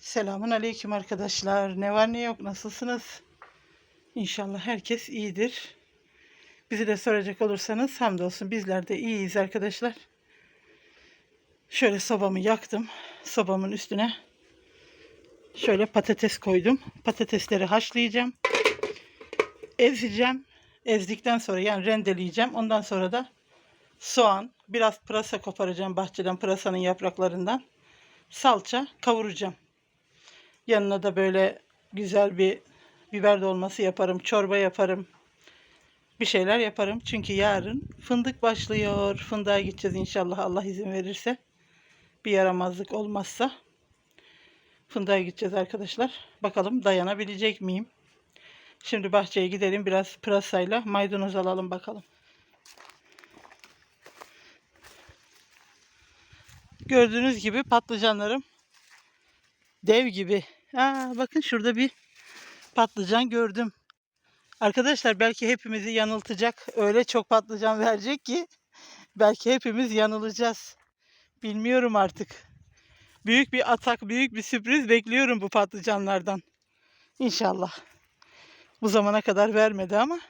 Selamun aleyküm arkadaşlar. Ne var ne yok nasılsınız? İnşallah herkes iyidir. Bizi de soracak olursanız hamdolsun bizler de iyiyiz arkadaşlar. Şöyle sobamı yaktım. Sobamın üstüne şöyle patates koydum. Patatesleri haşlayacağım. Ezeceğim. Ezdikten sonra yani rendeleyeceğim. Ondan sonra da soğan, biraz pırasa koparacağım bahçeden pırasanın yapraklarından. Salça kavuracağım. Yanına da böyle güzel bir biber dolması yaparım, çorba yaparım. Bir şeyler yaparım. Çünkü yarın fındık başlıyor. Fındığa gideceğiz inşallah Allah izin verirse. Bir yaramazlık olmazsa. Fındığa gideceğiz arkadaşlar. Bakalım dayanabilecek miyim? Şimdi bahçeye gidelim. Biraz pırasayla maydanoz alalım bakalım. Gördüğünüz gibi patlıcanlarım dev gibi. Aa, bakın şurada bir patlıcan gördüm. Arkadaşlar belki hepimizi yanıltacak. Öyle çok patlıcan verecek ki belki hepimiz yanılacağız. Bilmiyorum artık. Büyük bir atak, büyük bir sürpriz bekliyorum bu patlıcanlardan. İnşallah. Bu zamana kadar vermedi ama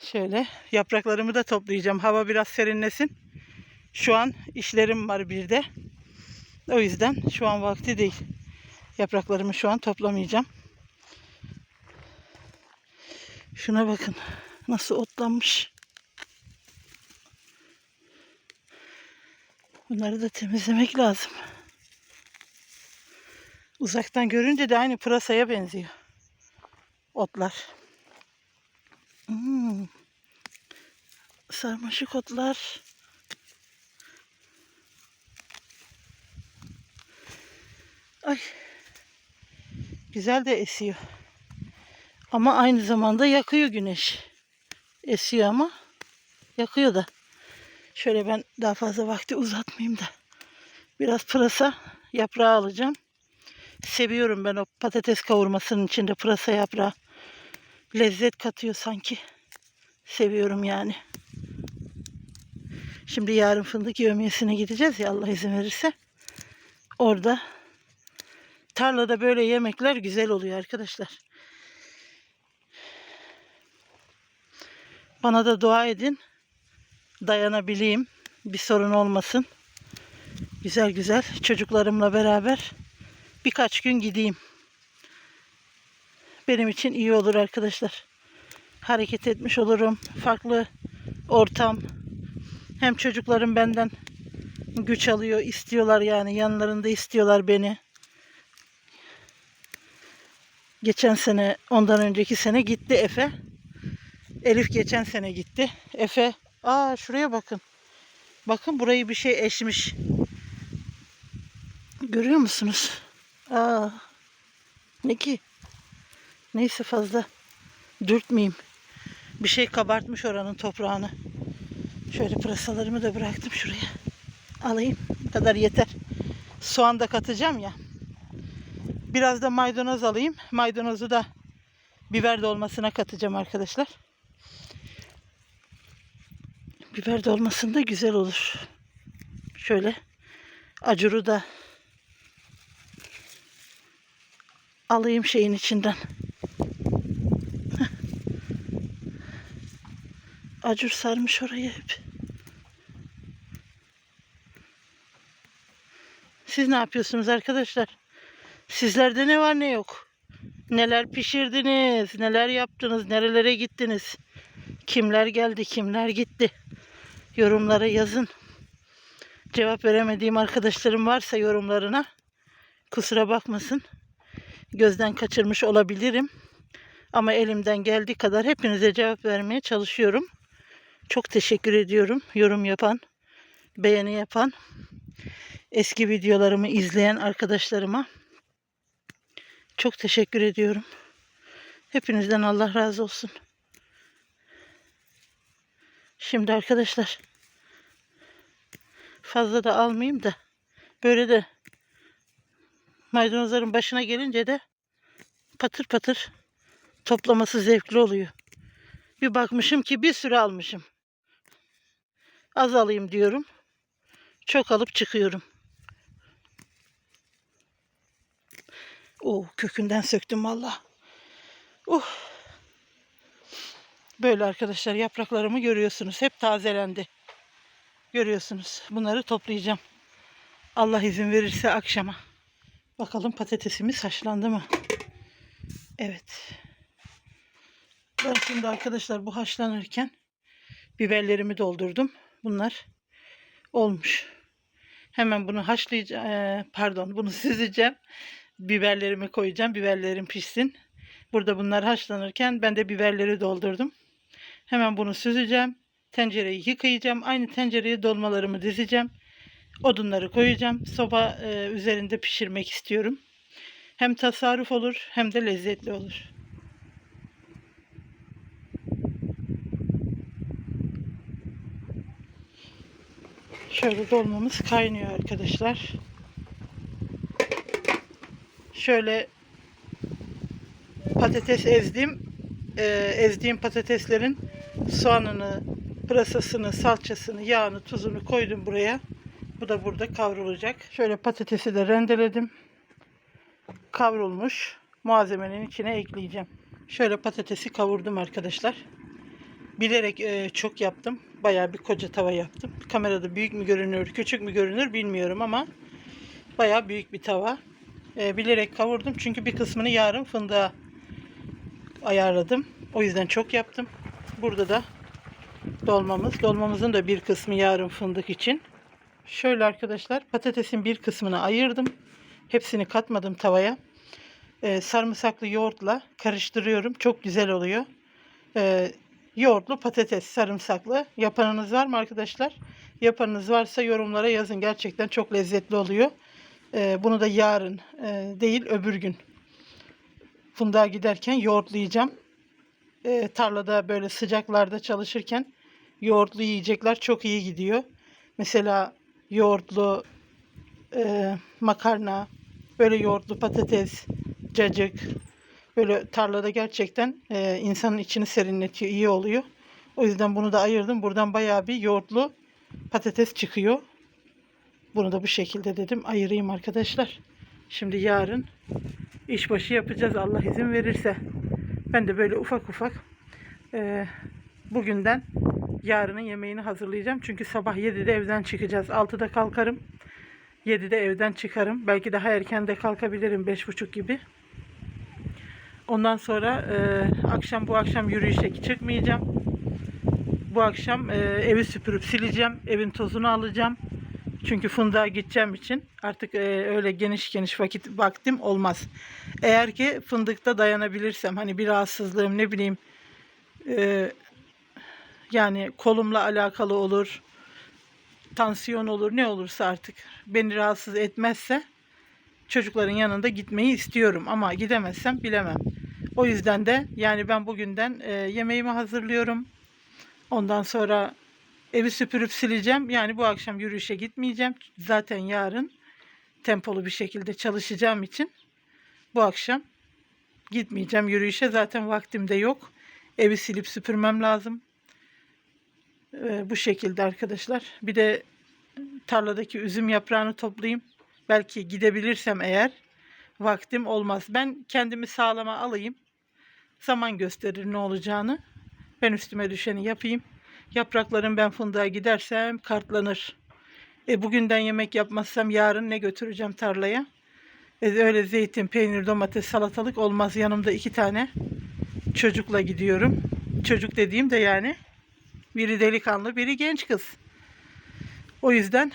şöyle yapraklarımı da toplayacağım. Hava biraz serinlesin. Şu an işlerim var bir de. O yüzden şu an vakti değil. Yapraklarımı şu an toplamayacağım. Şuna bakın. Nasıl otlanmış. Bunları da temizlemek lazım. Uzaktan görünce de aynı pırasaya benziyor. Otlar. Hmm. Sarmaşık otlar. Ay. Güzel de esiyor. Ama aynı zamanda yakıyor güneş. Esiyor ama yakıyor da. Şöyle ben daha fazla vakti uzatmayayım da. Biraz pırasa yaprağı alacağım. Seviyorum ben o patates kavurmasının içinde pırasa yaprağı. Lezzet katıyor sanki. Seviyorum yani. Şimdi yarın fındık yövmiyesine gideceğiz ya Allah izin verirse. Orada tarlada böyle yemekler güzel oluyor arkadaşlar. Bana da dua edin. Dayanabileyim. Bir sorun olmasın. Güzel güzel çocuklarımla beraber birkaç gün gideyim. Benim için iyi olur arkadaşlar. Hareket etmiş olurum. Farklı ortam. Hem çocuklarım benden güç alıyor, istiyorlar yani yanlarında istiyorlar beni. Geçen sene, ondan önceki sene gitti Efe. Elif geçen sene gitti. Efe, aa şuraya bakın. Bakın burayı bir şey eşmiş. Görüyor musunuz? Aa, ne ki? Neyse fazla dürtmeyeyim. Bir şey kabartmış oranın toprağını. Şöyle pırasalarımı da bıraktım şuraya. Alayım. Bu kadar yeter. Soğan da katacağım ya. Biraz da maydanoz alayım. Maydanozu da biber dolmasına katacağım arkadaşlar. Biber dolmasında güzel olur. Şöyle acuru da alayım şeyin içinden. Acur sarmış oraya hep. Siz ne yapıyorsunuz arkadaşlar? Sizlerde ne var ne yok? Neler pişirdiniz? Neler yaptınız? Nerelere gittiniz? Kimler geldi? Kimler gitti? Yorumlara yazın. Cevap veremediğim arkadaşlarım varsa yorumlarına kusura bakmasın. Gözden kaçırmış olabilirim. Ama elimden geldiği kadar hepinize cevap vermeye çalışıyorum. Çok teşekkür ediyorum yorum yapan, beğeni yapan, eski videolarımı izleyen arkadaşlarıma. Çok teşekkür ediyorum. Hepinizden Allah razı olsun. Şimdi arkadaşlar fazla da almayayım da böyle de maydanozların başına gelince de patır patır toplaması zevkli oluyor. Bir bakmışım ki bir sürü almışım. Az alayım diyorum. Çok alıp çıkıyorum. Oo, kökünden söktüm valla. Uh. Böyle arkadaşlar yapraklarımı görüyorsunuz. Hep tazelendi. Görüyorsunuz. Bunları toplayacağım. Allah izin verirse akşama. Bakalım patatesimiz haşlandı mı? Evet. Ben şimdi arkadaşlar bu haşlanırken biberlerimi doldurdum. Bunlar olmuş. Hemen bunu haşlayacağım. Pardon bunu süzeceğim. Biberlerimi koyacağım. Biberlerim pişsin. Burada bunlar haşlanırken ben de biberleri doldurdum. Hemen bunu süzeceğim. Tencereyi yıkayacağım. Aynı tencereye dolmalarımı dizeceğim. Odunları koyacağım. Soba e, üzerinde pişirmek istiyorum. Hem tasarruf olur hem de lezzetli olur. Şöyle dolmamız kaynıyor arkadaşlar. Şöyle patates ezdim. Ee, ezdiğim patateslerin soğanını, pırasasını, salçasını, yağını, tuzunu koydum buraya. Bu da burada kavrulacak. Şöyle patatesi de rendeledim. Kavrulmuş. Malzemenin içine ekleyeceğim. Şöyle patatesi kavurdum arkadaşlar. Bilerek e, çok yaptım. Bayağı bir koca tava yaptım. Kamerada büyük mü görünür, küçük mü görünür bilmiyorum ama bayağı büyük bir tava. E, bilerek kavurdum çünkü bir kısmını yarın fındığa ayarladım. O yüzden çok yaptım. Burada da dolmamız. Dolmamızın da bir kısmı yarın fındık için. Şöyle arkadaşlar patatesin bir kısmını ayırdım. Hepsini katmadım tavaya. Ee, sarımsaklı yoğurtla karıştırıyorum. Çok güzel oluyor. Ee, yoğurtlu patates sarımsaklı. Yapanınız var mı arkadaşlar? Yapanınız varsa yorumlara yazın. Gerçekten çok lezzetli oluyor. Ee, bunu da yarın e, değil öbür gün fındığa giderken yoğurtlayacağım. Ee, tarlada böyle sıcaklarda çalışırken yoğurtlu yiyecekler çok iyi gidiyor. Mesela yoğurtlu e, makarna, böyle yoğurtlu patates, cacık. Böyle tarlada gerçekten e, insanın içini serinletiyor, iyi oluyor. O yüzden bunu da ayırdım. Buradan bayağı bir yoğurtlu patates çıkıyor. Bunu da bu şekilde dedim ayırayım arkadaşlar. Şimdi yarın işbaşı yapacağız Allah izin verirse. Ben de böyle ufak ufak e, bugünden yarının yemeğini hazırlayacağım. Çünkü sabah 7'de evden çıkacağız. 6'da kalkarım. 7'de evden çıkarım. Belki daha erken de kalkabilirim 5.30 gibi. Ondan sonra e, akşam bu akşam yürüyüşe çıkmayacağım. Bu akşam e, evi süpürüp sileceğim. Evin tozunu alacağım. Çünkü fındığa gideceğim için artık e, öyle geniş geniş vakit vaktim olmaz. Eğer ki fındıkta dayanabilirsem hani bir rahatsızlığım ne bileyim e, yani kolumla alakalı olur, tansiyon olur, ne olursa artık beni rahatsız etmezse çocukların yanında gitmeyi istiyorum ama gidemezsem bilemem. O yüzden de yani ben bugünden e, yemeğimi hazırlıyorum. Ondan sonra evi süpürüp sileceğim. Yani bu akşam yürüyüşe gitmeyeceğim. Zaten yarın tempolu bir şekilde çalışacağım için bu akşam gitmeyeceğim yürüyüşe. Zaten vaktim de yok. Evi silip süpürmem lazım. Ee, bu şekilde arkadaşlar. Bir de tarladaki üzüm yaprağını toplayayım. Belki gidebilirsem eğer vaktim olmaz. Ben kendimi sağlama alayım. Zaman gösterir ne olacağını. Ben üstüme düşeni yapayım. Yapraklarım ben fındığa gidersem kartlanır. E, bugünden yemek yapmazsam yarın ne götüreceğim tarlaya? E, öyle zeytin, peynir, domates, salatalık olmaz. Yanımda iki tane çocukla gidiyorum. Çocuk dediğim de yani biri delikanlı, biri genç kız. O yüzden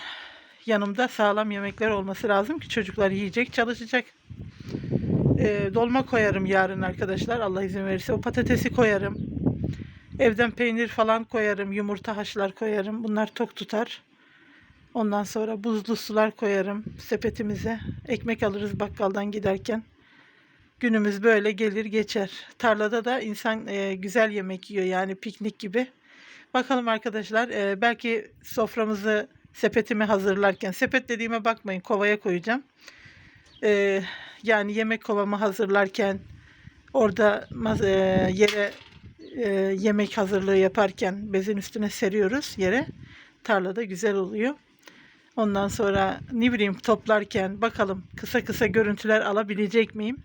yanımda sağlam yemekler olması lazım ki çocuklar yiyecek, çalışacak. E, dolma koyarım yarın arkadaşlar. Allah izin verirse. O patatesi koyarım. Evden peynir falan koyarım. Yumurta haşlar koyarım. Bunlar tok tutar. Ondan sonra buzlu sular koyarım sepetimize. Ekmek alırız bakkaldan giderken. Günümüz böyle gelir geçer. Tarlada da insan e, güzel yemek yiyor yani piknik gibi. Bakalım arkadaşlar e, belki soframızı sepetimi hazırlarken sepet dediğime bakmayın kovaya koyacağım. E, yani yemek kovamı hazırlarken orada e, yere e, yemek hazırlığı yaparken bezin üstüne seriyoruz yere. Tarlada güzel oluyor. Ondan sonra ne bileyim toplarken bakalım kısa kısa görüntüler alabilecek miyim?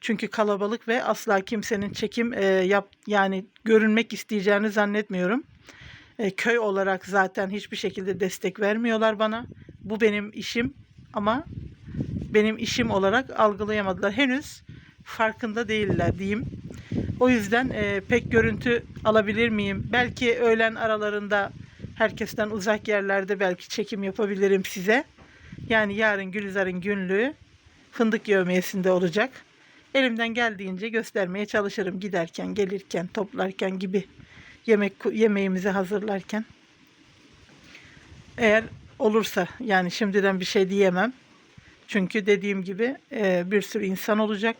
Çünkü kalabalık ve asla kimsenin çekim e, yap yani görünmek isteyeceğini zannetmiyorum. E, köy olarak zaten hiçbir şekilde destek vermiyorlar bana. Bu benim işim ama benim işim olarak algılayamadılar. Henüz farkında değiller diyeyim. O yüzden e, pek görüntü alabilir miyim? Belki öğlen aralarında herkesten uzak yerlerde belki çekim yapabilirim size. Yani yarın Gülizar'ın günlüğü fındık yevmiyesinde olacak. Elimden geldiğince göstermeye çalışırım giderken, gelirken, toplarken gibi yemek yemeğimizi hazırlarken. Eğer olursa yani şimdiden bir şey diyemem. Çünkü dediğim gibi e, bir sürü insan olacak.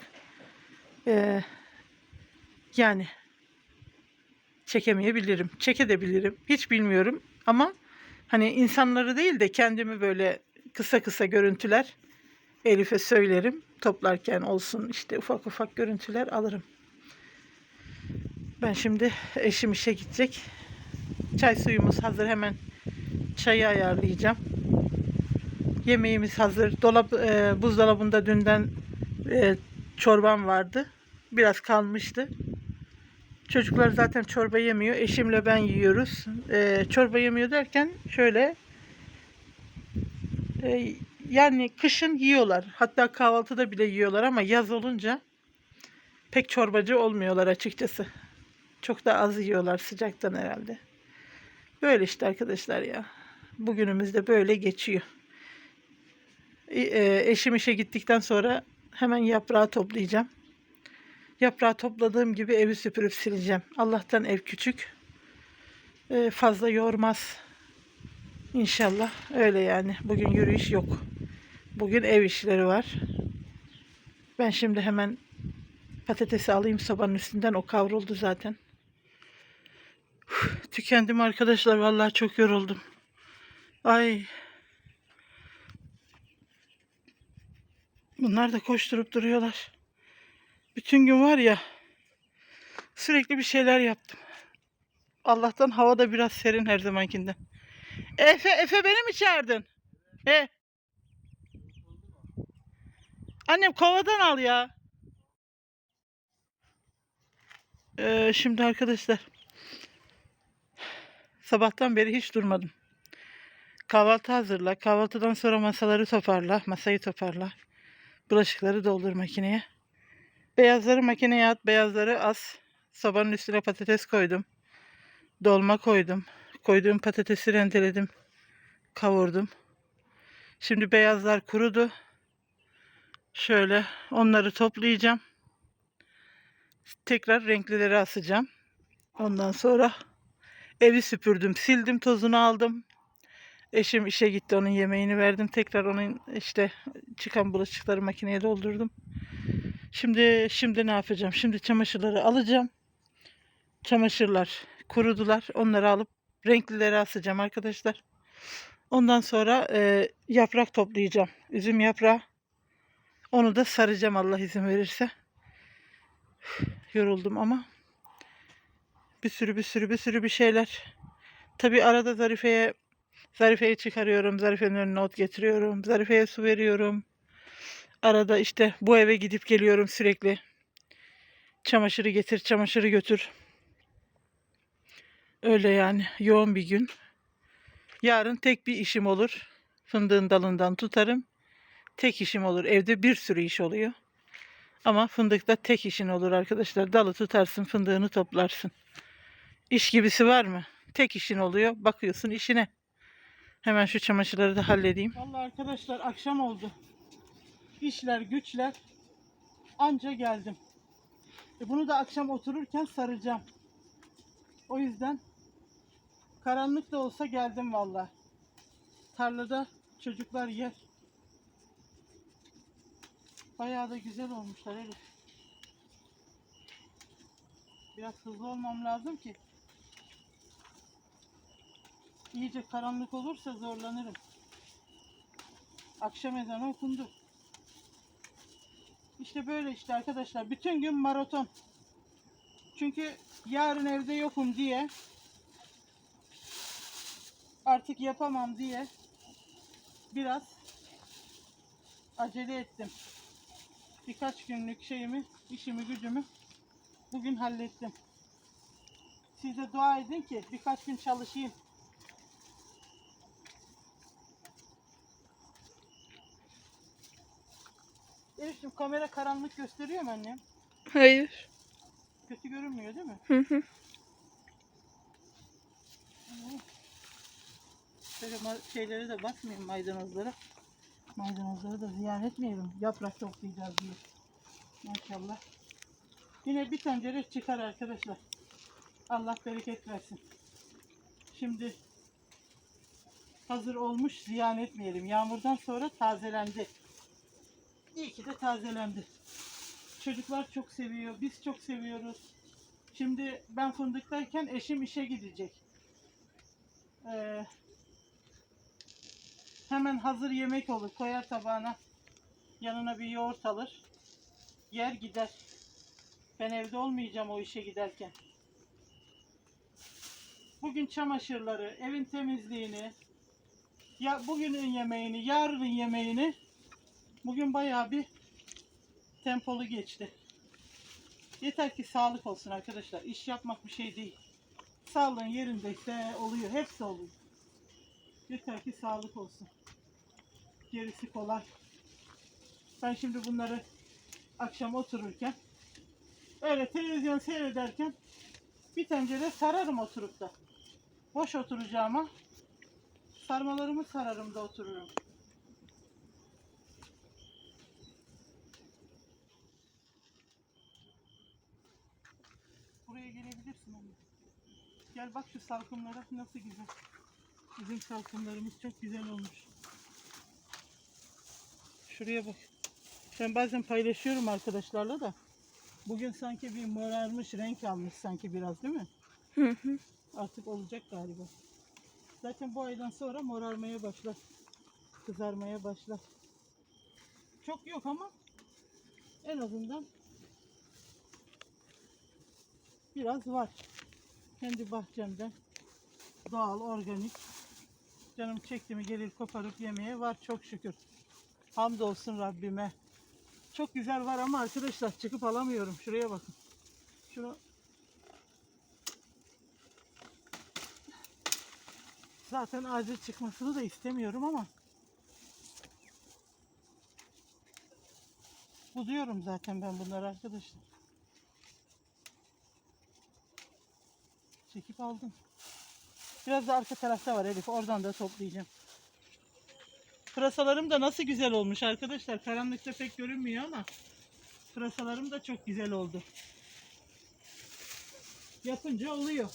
E, yani çekemeyebilirim, çekebilirim. Hiç bilmiyorum ama hani insanları değil de kendimi böyle kısa kısa görüntüler Elif'e söylerim. Toplarken olsun işte ufak ufak görüntüler alırım. Ben şimdi eşim işe gidecek. Çay suyumuz hazır hemen çayı ayarlayacağım. Yemeğimiz hazır. Dolap e, buzdolabında dünden e, çorbam vardı. Biraz kalmıştı. Çocuklar zaten çorba yemiyor. Eşimle ben yiyoruz. E, çorba yemiyor derken şöyle e, yani kışın yiyorlar. Hatta kahvaltıda bile yiyorlar ama yaz olunca pek çorbacı olmuyorlar açıkçası. Çok da az yiyorlar sıcaktan herhalde. Böyle işte arkadaşlar ya. Bugünümüz de böyle geçiyor. E, e, eşim işe gittikten sonra hemen yaprağı toplayacağım. Yaprağı topladığım gibi evi süpürüp sileceğim. Allah'tan ev küçük. E, fazla yormaz. İnşallah öyle yani. Bugün yürüyüş yok. Bugün ev işleri var. Ben şimdi hemen patatesi alayım sobanın üstünden. O kavruldu zaten. Uf, tükendim arkadaşlar. Vallahi çok yoruldum. Ay. Bunlar da koşturup duruyorlar. Bütün gün var ya sürekli bir şeyler yaptım. Allah'tan hava da biraz serin her zamankinden. Efe, Efe beni mi çağırdın? E. Annem kovadan al ya. Ee, şimdi arkadaşlar sabahtan beri hiç durmadım. Kahvaltı hazırla. Kahvaltıdan sonra masaları toparla. Masayı toparla. Bulaşıkları doldur makineye. Beyazları makineye at. Beyazları az. Sobanın üstüne patates koydum. Dolma koydum. Koyduğum patatesi rendeledim. Kavurdum. Şimdi beyazlar kurudu. Şöyle onları toplayacağım. Tekrar renklileri asacağım. Ondan sonra evi süpürdüm, sildim, tozunu aldım. Eşim işe gitti, onun yemeğini verdim. Tekrar onun işte çıkan bulaşıkları makineye doldurdum. Şimdi şimdi ne yapacağım? Şimdi çamaşırları alacağım. Çamaşırlar kurudular. Onları alıp renklileri asacağım arkadaşlar. Ondan sonra e, yaprak toplayacağım. Üzüm yaprağı. Onu da saracağım Allah izin verirse. Yoruldum ama. Bir sürü bir sürü bir sürü bir şeyler. Tabi arada Zarife'ye Zarife'yi çıkarıyorum. Zarife'nin önüne ot getiriyorum. Zarife'ye su veriyorum. Arada işte bu eve gidip geliyorum sürekli. Çamaşırı getir, çamaşırı götür. Öyle yani yoğun bir gün. Yarın tek bir işim olur. Fındığın dalından tutarım. Tek işim olur. Evde bir sürü iş oluyor. Ama fındıkta tek işin olur arkadaşlar. Dalı tutarsın, fındığını toplarsın. İş gibisi var mı? Tek işin oluyor. Bakıyorsun işine. Hemen şu çamaşırları da halledeyim. Vallahi arkadaşlar akşam oldu. İşler, güçler anca geldim. E bunu da akşam otururken saracağım. O yüzden karanlık da olsa geldim vallahi. Tarlada çocuklar yer. Bayağı da güzel olmuşlar Elif. Biraz hızlı olmam lazım ki. İyice karanlık olursa zorlanırım. Akşam ezanı okundu. İşte böyle işte arkadaşlar. Bütün gün maraton. Çünkü yarın evde yokum diye artık yapamam diye biraz acele ettim. Birkaç günlük şeyimi, işimi, gücümü bugün hallettim. Siz de dua edin ki birkaç gün çalışayım. Elif'ciğim kamera karanlık gösteriyor mu annem? Hayır. Kötü görünmüyor değil mi? Hı hı. Şöyle şeylere de bakmayayım maydanozlara. Maydanozları da ziyan etmeyelim. Yaprak toplayacağız diye. Maşallah. Yine bir tencere çıkar arkadaşlar. Allah bereket versin. Şimdi hazır olmuş ziyan etmeyelim. Yağmurdan sonra tazelendi. İyi ki de tazelendi. Çocuklar çok seviyor. Biz çok seviyoruz. Şimdi ben fındıktayken eşim işe gidecek. Ee, hemen hazır yemek olur. Koyar tabağına. Yanına bir yoğurt alır. Yer gider. Ben evde olmayacağım o işe giderken. Bugün çamaşırları, evin temizliğini, ya bugünün yemeğini, yarının yemeğini bugün bayağı bir tempolu geçti. Yeter ki sağlık olsun arkadaşlar. İş yapmak bir şey değil. Sağlığın yerindeyse oluyor. Hepsi oluyor. Yeter ki sağlık olsun. Gerisi kolay. Ben şimdi bunları akşam otururken öyle televizyon seyrederken bir tencere sararım oturup da. Boş oturacağıma sarmalarımı sararım da otururum. Gel bak şu salkımlara nasıl güzel. Bizim salkımlarımız çok güzel olmuş. Şuraya bak. Ben bazen paylaşıyorum arkadaşlarla da. Bugün sanki bir morarmış, renk almış sanki biraz değil mi? Hı hı. Artık olacak galiba. Zaten bu aydan sonra morarmaya başlar. Kızarmaya başlar. Çok yok ama en azından biraz var. Kendi bahçemden doğal, organik. Canım çekti mi gelir koparıp yemeye var çok şükür. Hamdolsun Rabbime. Çok güzel var ama arkadaşlar çıkıp alamıyorum. Şuraya bakın. Şunu Zaten acil çıkmasını da istemiyorum ama Buzuyorum zaten ben bunları arkadaşlar. Çekip aldım. Biraz da arka tarafta var Elif. Oradan da toplayacağım. Pırasalarım da nasıl güzel olmuş arkadaşlar. Karanlıkta pek görünmüyor ama pırasalarım da çok güzel oldu. Yapınca oluyor.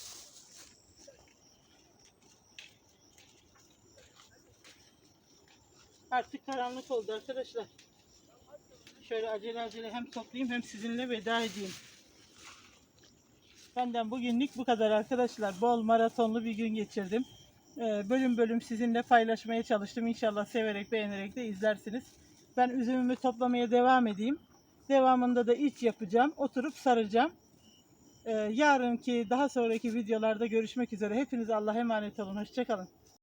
Artık karanlık oldu arkadaşlar. Şöyle acele acele hem toplayayım hem sizinle veda edeyim. Benden bugünlük bu kadar arkadaşlar. Bol maratonlu bir gün geçirdim. Ee, bölüm bölüm sizinle paylaşmaya çalıştım. İnşallah severek beğenerek de izlersiniz. Ben üzümümü toplamaya devam edeyim. Devamında da iç yapacağım. Oturup saracağım. Ee, yarınki daha sonraki videolarda görüşmek üzere. Hepinize Allah'a emanet olun. Hoşçakalın.